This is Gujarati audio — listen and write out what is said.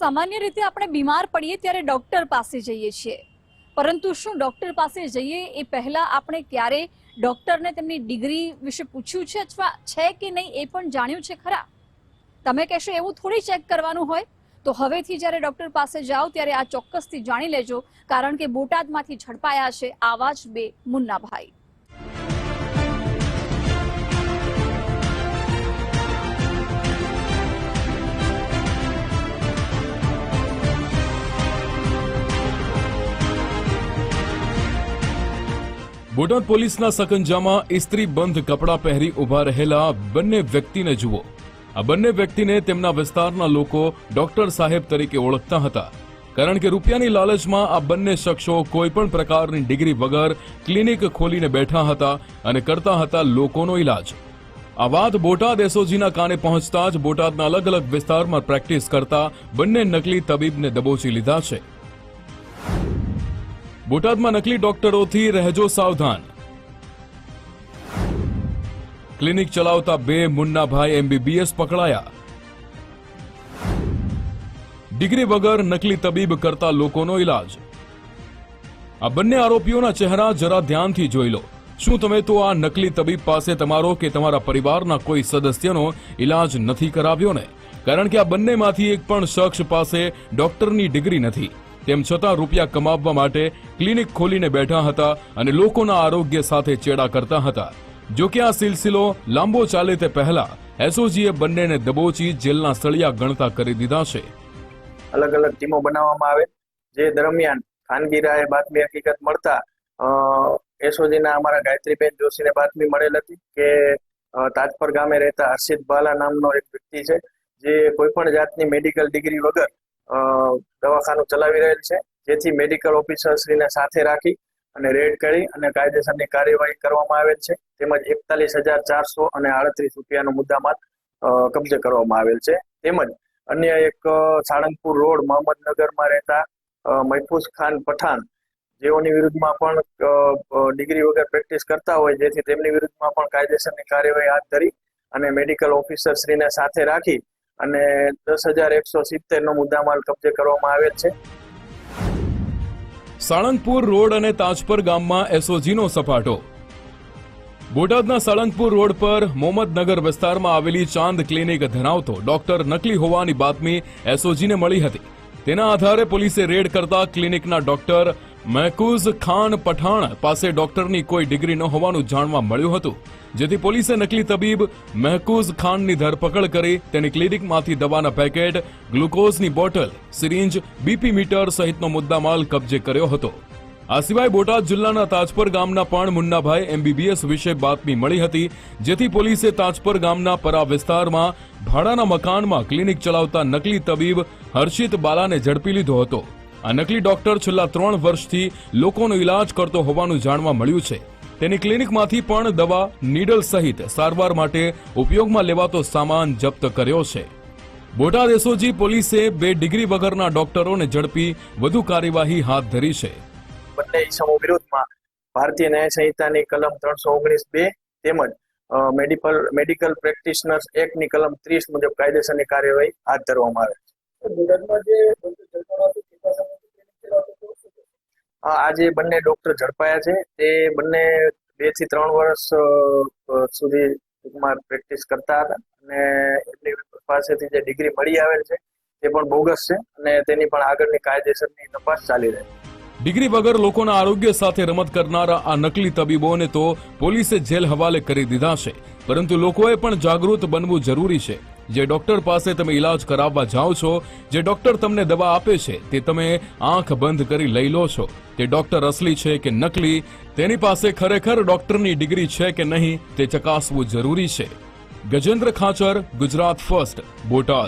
સામાન્ય રીતે આપણે બીમાર પડીએ ત્યારે ડૉક્ટર પાસે જઈએ છીએ. પરંતુ શું ડૉક્ટર પાસે જઈએ એ પહેલાં આપણે ક્યારે ડૉક્ટરને તેમની ડિગ્રી વિશે પૂછ્યું છે અથવા છે કે નહીં એ પણ જાણ્યું છે ખરા? તમે કહેશો એવું થોડી ચેક કરવાનું હોય? તો હવેથી જ્યારે ડૉક્ટર પાસે જાઓ ત્યારે આ ચોક્કસથી જાણી લેજો, કારણ કે બોટાદમાંથી ઝડપાયા છે આવા જ બે મુન્નાભાઈ. બોટાદ પોલીસના સકંજામાં ઇસ્ત્રી બંધ કપડાં પહેરી ઊભા રહેલા બંને વ્યક્તિને જુઓ. આ બંને વ્યક્તિને તેમના વિસ્તારના લોકો ડોક્ટર સાહેબ તરીકે ઓળખતા હતા. કારણ કે રૂપિયાની લાલચમાં આ બંને શખ્સો કોઈ પણ પ્રકારની ડિગ્રી વગર ક્લિનિક ખોલીને બેઠા હતા અને કરતા હતા લોકોનો ઈલાજ. આ વાત બોટાદ એસઓજીના કાને પહોંચતા જ બોટાદના અલગ અલગ વિસ્તારમાં પ્રેક્ટિસ કરતા બંને નકલી તબીબને દબોચી લીધા છે. બોટાદમાં નકલી ડોક્ટરોથી રહેજો સાવધાન. ક્લિનિક ચલાવતા બે મુન્નાભાઈ એમબીબીએસ પકડાયા. ડિગ્રી વગર નકલી તબીબ કરતા લોકોનો ઈલાજ. આ બંને આરોપીઓના ચહેરા જરા ધ્યાનથી જોઈ લો. શું તમે તો આ નકલી તબીબ પાસે તમારો કે તમારા પરિવારના કોઈ સદસ્યનો ઈલાજ નથી કરાવ્યો ને કારણ કે આ બંનેમાંથી એક પણ શખ્સ પાસે ડોક્ટરની ડિગ્રી નથી. તેમ છતાં રૂપિયા કમાવવા માટે ક્લિનિક ખોલીને બેઠા હતા અને લોકોના આરોગ્ય સાથે ચેડા કરતા હતા. જોકે આ સિલસિલો લાંબો ચાલે તે પહેલા એસઓજીએ બંનેને દબોચી જેલના સળિયા ગણતા કરી દીધા છે. અલગ અલગ ટીમો બનાવવામાં આવે, જે દરમિયાન ખાનગી રાહે બાતમી હકીકત મળતા એસઓજીના અમારા ગાયત્રીબેન જોશીને બાતમી મળેલ હતી કે તાજપર ગામે રહેતા હર્ષિત બાલા નામનો એક વ્યક્તિ છે, જે કોઈ પણ જાતની મેડિકલ ડિગ્રી વગર દવાખાનું ચલાવી રહેલ છે. જેથી મેડિકલ ઓફિસરશ્રીને સાથે રાખી અને રેડ કરી અને કાયદેસરની કાર્યવાહી કરવામાં આવેલ છે. તેમજ એકતાલીસ હજાર ચારસો અને આડત્રીસ રૂપિયાનો મુદ્દામાલ કબજે કરવામાં આવેલ છે. તેમજ અન્ય એક સાળંગપુર રોડ મોહમ્મદનગરમાં રહેતા અ, ખાન પઠાણ જેઓની વિરુદ્ધમાં પણ ડિગ્રી વગર પ્રેક્ટિસ કરતા હોય જેથી તેમની વિરુદ્ધમાં પણ કાયદેસરની કાર્યવાહી હાથ ધરી અને મેડિકલ ઓફિસર શ્રીને સાથે રાખી અને દસ હજાર એકસો સિત્તેર નો મુદ્દામાલ કબજે કરવામાં આવેલ છે. સાળંગપુર રોડ અને તાજપર ગામમાં એસઓજીનો સપાટો. બોટાદના સાળંગપુર રોડ પર મોહમ્મદનગર વિસ્તારમાં આવેલી ચાંદ ક્લિનિક ધરાવતો ડોક્ટર નકલી હોવાની બાતમી એસઓજીને મળી હતી. તેના આધારે પોલીસે રેડ કરતા ક્લિનિકના ડોક્ટર મહેકૂઝ ખાન પઠાણ પાસે ડોક્ટરની કોઈ ડિગ્રી ન હોવાનું જાણવા મળ્યું હતું, જેથી પોલીસે નકલી તબીબ મહેકૂઝ ખાનની ધરપકડ કરી તેની ક્લિનિકમાંથી દવાના પેકેટ, ગ્લુકોઝની બોટલ, સિરિંજ, બીપી મીટર સહિતનો મુદ્દામાલ કબજે કર્યો હતો. આ સિવાય બોટાદ જિલ્લાના તાજપર ગામના પણ મુન્નાભાઈ એમબીબીએસ વિશે બાતમી મળી હતી, જેથી પોલીસે તાજપર ગામના પરા વિસ્તારમાં ભાડાના મકાનમાં ક્લિનિક ચલાવતા નકલી તબીબ હર્ષિત બાલાને ઝડપી લીધો હતો. આ નકલી ડોક્ટર છેલ્લા ત્રણ વર્ષથી લોકોનો ઈલાજ કરતો હોવાનું જાણવા મળ્યું છે. તેની ક્લિનિકમાંથી પણ દવા નીડલ સહિત સારવાર માટે ઉપયોગમાં લેવાતો સામાન જપ્ત કર્યો છે. બોટાદ એસઓજી પોલીસે બે ડિગ્રી વગરના ડોક્ટરોને ઝડપી વધુ કાર્યવાહી હાથ ધરી છે. બંને ઈસમો વિરુદ્ધમાં ભારતીય ન્યાય સંહિતાની કલમ ત્રણસો ઓગણીસ બે તેમજ મેડિકલ મેડિકલ પ્રેક્ટિશનર્સ એક્ટની કલમ ત્રીસ મુજબ કાયદેસરની કાર્યવાહી હાથ ધરવામાં આવે છે. જે બંને ડોક્ટર ઝડપાયા છે. તે બંને બેથી ત્રણ વર્ષ સુધી ટૂંકમાં પ્રેક્ટિસ કરતા હતા અને એમની પાસેથી જે ડિગ્રી મળી આવેલ છે, તે પણ બોગસ છે અને તેની પણ આગળની કાયદેસરની તપાસ ચાલી રહી છે. ડિગ્રી વગર લોકોના આરોગ્ય સાથે રમત કરનારા આ નકલી તબીબોને તો પોલીસે જેલ હવાલે કરી દીધા છે. પરંતુ લોકોએ પણ જાગૃત બનવું જરૂરી છે. જે ડોક્ટર પાસે તમે ઇલાજ કરાવવા જાઓ છો, જે ડોક્ટર તમને દવા આપે છે, તે તમે આંખ બંધ કરી લઈ લો છો. તે ડોક્ટર અસલી છે કે નકલી, તેની પાસે ખરેખર ડોક્ટરની ડિગ્રી છે કે નહીં, તે ચકાસવું જરૂરી છે. ગજેન્દ્ર ખાચર, ગુજરાત ફર્સ્ટ, બોટાદ.